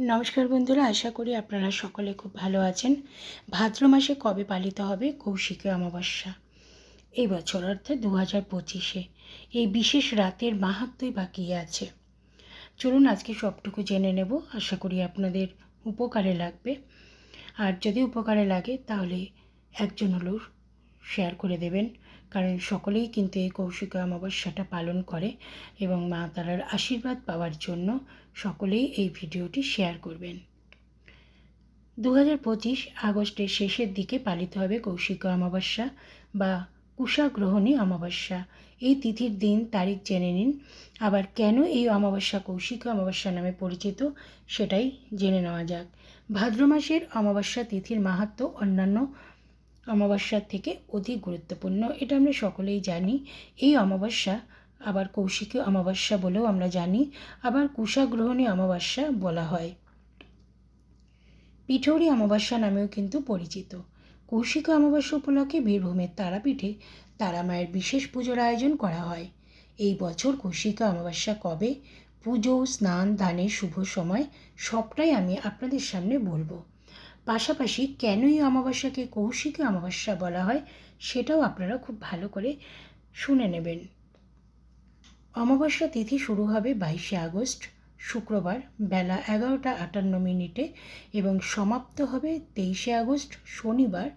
নমস্কার বন্ধুরা, আশা করি আপনারা সকলে খুব ভালো আছেন। ভাদ্র মাসে কবে পালিত হবে কৌশিকী অমাবস্যা? এই বছর অর্থাৎ দু হাজার পঁচিশে। এই বিশেষ রাতের মাহাত্মই বাকি আছে। চলুন আজকে সবটুকু জেনে নেব, আশা করি আপনাদের উপকারে লাগবে। আর যদি উপকারে লাগে, তাহলে একজন হলেও শেয়ার করে দেবেন। কারণ সকলেই কিন্তু এই কৌশিক অমাবস্যাটা পালন করে এবং মা তারার আশীর্বাদ পাওয়ার জন্য সকলেই এই ভিডিওটি শেয়ার করবেন। দু পঁচিশ আগস্টের শেষের দিকে পালিত হবে কৌশিক অমাবস্যা বা কুশাগ্রহণী অমাবস্যা। এই তিথির দিন তারিখ জেনে নিন। আবার কেন এই অমাবস্যা কৌশিক অমাবস্যা নামে পরিচিত সেটাই জেনে নেওয়া যাক। ভাদ্র মাসের অমাবস্যা তিথির মাহাত্ম অন্যান্য অমাবস্যার থেকে অধিক গুরুত্বপূর্ণ। এটা আমরা সকলেই জানি। এই অমাবস্যা আবার কৌশিকী অমাবস্যা বলেও আমরা জানি, আবার কুশাগ্রহণী অমাবস্যা বলা হয়। পিঠৌরি অমাবস্যা নামেও কিন্তু পরিচিত। কৌশিক অমাবস্যা উপলক্ষে বীরভূমের তারাপীঠে তারামায়ের বিশেষ পুজোর আয়োজন করা হয়। এই বছর কৌশিকা অমাবস্যা কবে? পুজো, স্নান, দানের শুভ সময়, সবটাই আমি আপনাদের সামনে বলব। পাশাপাশি কেন এই অমাবস্যাকে কৌশিকী অমাবস্যা বলা হয়, সেটাও আপনারা খুব ভালো করে শুনে নেবেন। অমাবস্যা তিথি শুরু হবে বাইশে আগস্ট, শুক্রবার বেলা এগারোটা আটান্ন মিনিটে এবং সমাপ্ত হবে তেইশে আগস্ট, শনিবার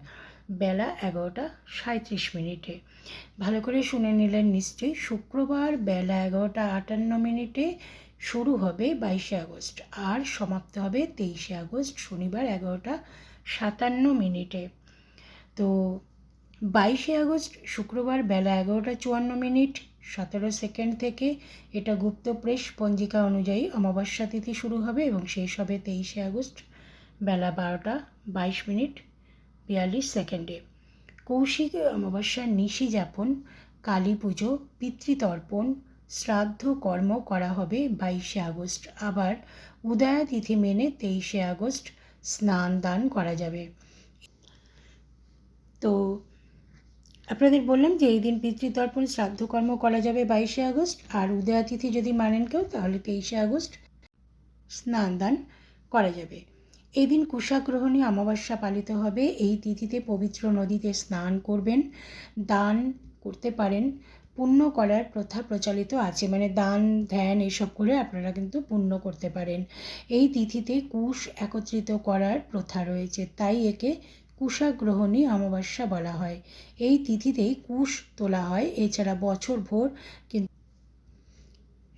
বেলা এগারোটা সাঁত্রিশ মিনিটে। ভালো করে শুনে নিলেন নিশ্চয়ই, শুক্রবার বেলা এগারোটা আটান্ন মিনিটে শুরু হবে বাইশে আগস্ট আর সমাপ্ত হবে তেইশে আগস্ট, শনিবার এগারোটা সাতান্ন মিনিটে। তো বাইশে আগস্ট, শুক্রবার বেলা এগারোটা চুয়ান্ন মিনিট সতেরো সেকেন্ড থেকে এটা গুপ্ত প্রেস পঞ্জিকা অনুযায়ী অমাবস্যা তিথি শুরু হবে এবং শেষ হবে তেইশে আগস্ট বেলা বারোটা বাইশ মিনিট বিয়াল্লিশ সেকেন্ডে কৌশিক অমাবস্যার নিশি যাপন, কালী পুজো, পিতৃতর্পণ, শ্রাদ্ধ কর্ম করা হবে বাইশে আগস্ট। আবার উদয়া তিথি মেনে তেইশে আগস্ট স্নান দান করা যাবে। তো আপনাদের বললাম যে এই দিন পিতৃতর্পণ শ্রাদ্ধকর্ম করা যাবে বাইশে আগস্ট, আর উদয়া তিথি যদি মানেন কেউ, তাহলে তেইশে আগস্ট স্নান দান করা যাবে। এই দিন কুশাগ্রহণী অমাবস্যা পালিত হবে। এই তিথিতে পবিত্র নদীতে স্নান করবেন, দান করতে পারেন। পুণ্য করার প্রথা প্রচলিত আছে মানে দান, ধ্যান এইসব করে আপনারা কিন্তু পুণ্য করতে পারেন। এই তিথিতে কুশ একত্রিত করার প্রথা রয়েছে, তাই একে কুশাগ্রহণী অমাবস্যা বলা হয়। এই তিথিতেই কুশ তোলা হয়। এছাড়া বছর ভোর কিন্তু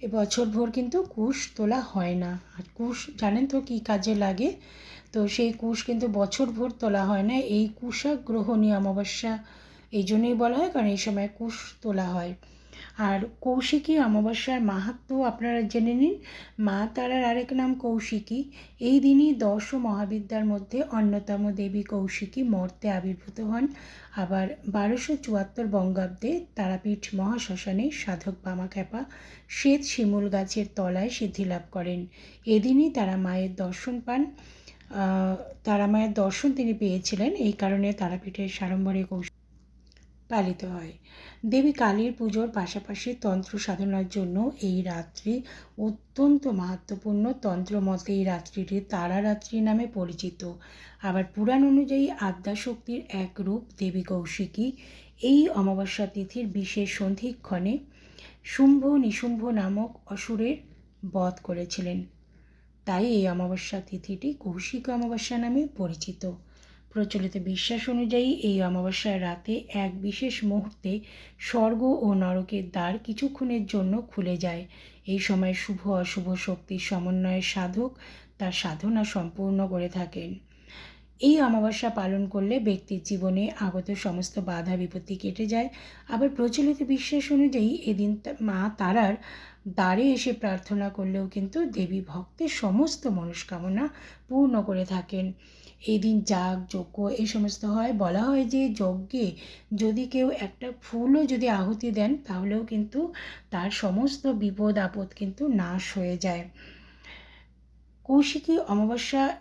এ বছর ভোর কিন্তু কুশ তোলা হয় না। আর কুশ, জানেন তো কী কাজে লাগে? তো সেই কুশ কিন্তু বছর ভোর তোলা হয় না। এই কুশাগ্রহণী অমাবস্যা, এই জন্যই বলা হয়, কারণ এই সময় কুশ তোলা হয়। আর কৌশিকী অমাবস্যার মাহাত্ম আপনারা জেনে নিন। মা তারার আরেক নাম কৌশিকী। এই দিনই দশ মহাবিদ্যার মধ্যে অন্যতম দেবী কৌশিকী মর্তে আবির্ভূত হন। আবার বারোশো চুয়াত্তর বঙ্গাব্দে তারাপীঠ মহাশ্মশানে সাধক বামাখ্যাপা শ্বেত শিমুল গাছের তলায় সিদ্ধি লাভ করেন। এদিনই তারা মায়ের দর্শন পান। তারা মায়ের দর্শন তিনি পেয়েছিলেন। এই কারণে তারাপীঠের সাড়ম্বরে কৌশিক পালিত হয়। দেবী কালীর পুজোর পাশাপাশি তন্ত্র সাধনার জন্য এই রাত্রি অত্যন্ত মাহাত্মপূর্ণ তন্ত্র মতে এই রাত্রিটি তারা রাত্রি নামে পরিচিত। আবার পুরাণ অনুযায়ী আদ্যাশক্তির এক রূপ দেবী কৌশিকী এই অমাবস্যা তিথির বিশেষ সন্ধিক্ষণে শুম্ভ নিশুম্ভ নামক অসুরের বধ করেছিলেন। তাই এই অমাবস্যা তিথিটি কৌশিক অমাবস্যা নামে পরিচিত। প্রচলিত বিশ্বাস অনুযায়ী এই অমাবস্যার রাতে এক বিশেষ মুহূর্তে স্বর্গ ও নরকের দ্বার কিছুক্ষণের জন্য খুলে যায়। এই সময় শুভ অশুভ শক্তির সমন্বয়ের সাধক তার সাধনা সম্পূর্ণ করে থাকেন। এই অমাবস্যা পালন করলে ব্যক্তির জীবনে আগত সমস্ত বাধা বিপত্তি কেটে যায়। আবার প্রচলিত বিশ্বাস অনুযায়ী এদিন মা তারার দ্বারে এসে প্রার্থনা করলেও কিন্তু দেবী ভক্তের সমস্ত মনস্কামনা পূর্ণ করে থাকেন। এই দিন যাগ যজ্ঞ, এই সমস্ত হয়। বলা হয় যে যজ্ঞে যদি কেউ একটা ফুলও যদি আহুতি দেন, তাহলেও কিন্তু তার সমস্ত বিপদ, আপদ কিন্তু নাশ হয়ে যায়। কৌশিকী অমাবস্যা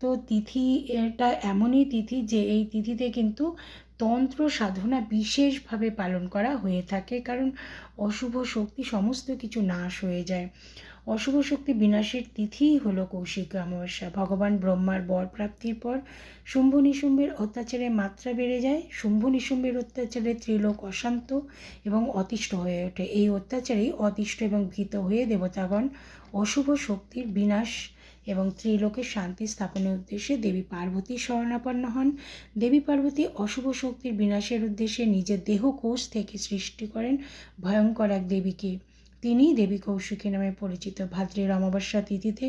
তো তিথি, এটা এমনই তিথি যে এই তিথিতে কিন্তু তন্ত্র সাধনা বিশেষভাবে পালন করা হয়ে থাকে, কারণ অশুভ শক্তি সমস্ত কিছু নাশ হয়ে যায়। অশুভ শক্তি বিনাশের তিথিই হলো কৌশিক অমাবস্যা। ভগবান ব্রহ্মার বর প্রাপ্তির পর শুম্ভ নিশুম্ভের অত্যাচারের মাত্রা বেড়ে যায়। শুম্ভ নিশুম্ভের অত্যাচারে ত্রিলোক অশান্ত এবং অতিষ্ঠ হয়ে ওঠে। এই অত্যাচারেই অতিষ্ঠ এবং ভীত হয়ে দেবতাগণ অশুভ শক্তির বিনাশ এবং ত্রিলোকের শান্তি স্থাপনের উদ্দেশ্যে দেবী পার্বতী শরণাপন্ন হন। দেবী পার্বতী অশুভ শক্তির বিনাশের উদ্দেশ্যে নিজের দেহকোষ থেকে সৃষ্টি করেন ভয়ঙ্কর এক দেবীকে। তিনি দেবী কৌশিকী নামে পরিচিত। ভাদ্রের অমাবস্যা তিথিতে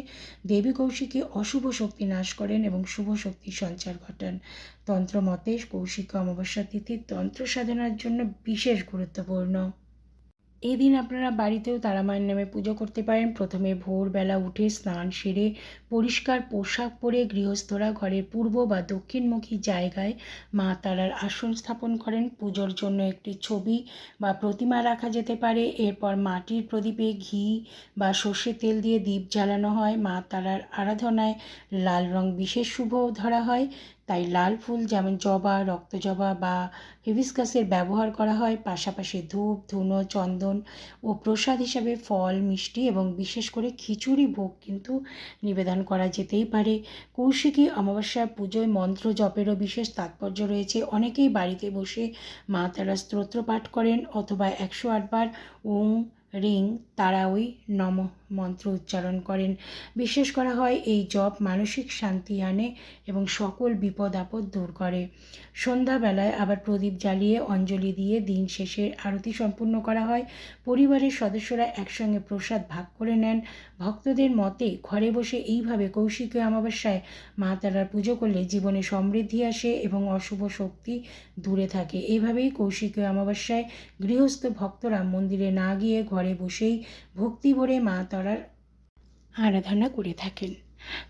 দেবী কৌশিকী অশুভ শক্তি নাশ করেন এবং শুভ শক্তি সঞ্চার ঘটান। তন্ত্র মতে কৌশিকী অমাবস্যা তিথি তন্ত্র সাধনার জন্য বিশেষ গুরুত্বপূর্ণ। এই দিন আপনারা বাড়িতেও তারা তারামায়ের নামে পুজো করতে পারেন। প্রথমে ভোরবেলা উঠে স্নান সেরে পরিষ্কার পোশাক পরে গৃহস্থরা ঘরের পূর্ব বা দক্ষিণমুখী জায়গায় মা তারার আসন স্থাপন করেন। পুজোর জন্য একটি ছবি বা প্রতিমা রাখা যেতে পারে। এরপর মাটির প্রদীপে ঘি বা সর্ষের তেল দিয়ে দীপ জ্বালানো হয়। মা তারার আরাধনায় লাল রং বিশেষ শুভ ধরা হয়। তাই লাল ফুল যেমন জবা রক্তজবা বা হিবিস্কাসের ব্যবহার করা হয়, পাশাপাশি ধূপ, ধুনো, চন্দন ও প্রসাদ হিসাবে ফল, মিষ্টি এবং বিশেষ করে খিচুড়ি ভোগ কিন্তু নিবেদন করা যেতেই পারে। কৌশিকী অমাবস্যার পুজোয় মন্ত্র জপেরও বিশেষ তাৎপর্য রয়েছে। অনেকেই বাড়িতে বসে মা তারা স্তোত্র পাঠ করেন অথবা একশো আটবার ওং, রিং তারা ওই নম মন্ত্র উচ্চারণ করেন। বিশ্বাস করা হয় এই জপ মানসিক শান্তি আনে এবং সকল বিপদ আপদ দূর করে। সন্ধ্যাবেলায় আবার প্রদীপ জ্বালিয়ে অঞ্জলি দিয়ে দিন শেষে আরতি সম্পূর্ণ করা হয়। পরিবারের সদস্যরা একসঙ্গে প্রসাদ ভাগ করে নেন। ভক্তদের মতে ঘরে বসে এইভাবে কৌশিকী অমাবস্যায় মা তারার পুজো করলে জীবনে সমৃদ্ধি আসে এবং অশুভ শক্তি দূরে থাকে। এইভাবেই কৌশিকী অমাবস্যায় গৃহস্থ ভক্তরা মন্দিরে না গিয়ে ঘরে বসেই ভক্তি ভরে মা তারার আরাধনা করে থাকেন।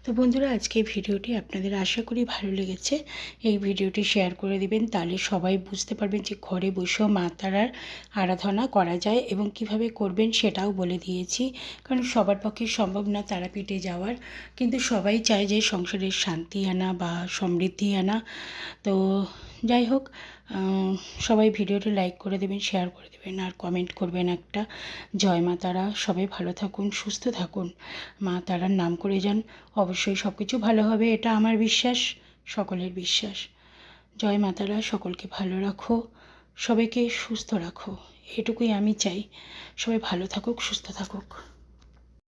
তো বন্ধুরা, আজকে ভিডিওটি আপনাদের আশা করি ভালো লেগেছে। এই ভিডিওটি শেয়ার করে দিবেন, তাহলে সবাই বুঝতে পারবেন যে ঘরে বসেও মা তারার আরাধনা করা যায় এবং কীভাবে করবেন সেটাও বলে দিয়েছি। কারণ সবার পক্ষে সম্ভব না তারাপীঠে যাওয়ার। কিন্তু সবাই চায় যে সংসারের শান্তি আনা বা সমৃদ্ধি আনা। তো যাই হোক সবাই ভিডিওটি লাইক করে দেবেন শেয়ার করে দেবেন, আর কমেন্ট করবেন একটা। জয় মা তারা, সবাই ভালো থাকুন, সুস্থ থাকুন। মা তারার নাম করে যান। অবশ্যই সব কিছু ভালো হবে, এটা আমার বিশ্বাস, সকলের বিশ্বাস। জয় মা তারা, সকলকে ভালো রাখো, সবাইকে সুস্থ রাখো, এটুকুই আমি চাই। সবাই ভালো থাকুক, সুস্থ থাকুক।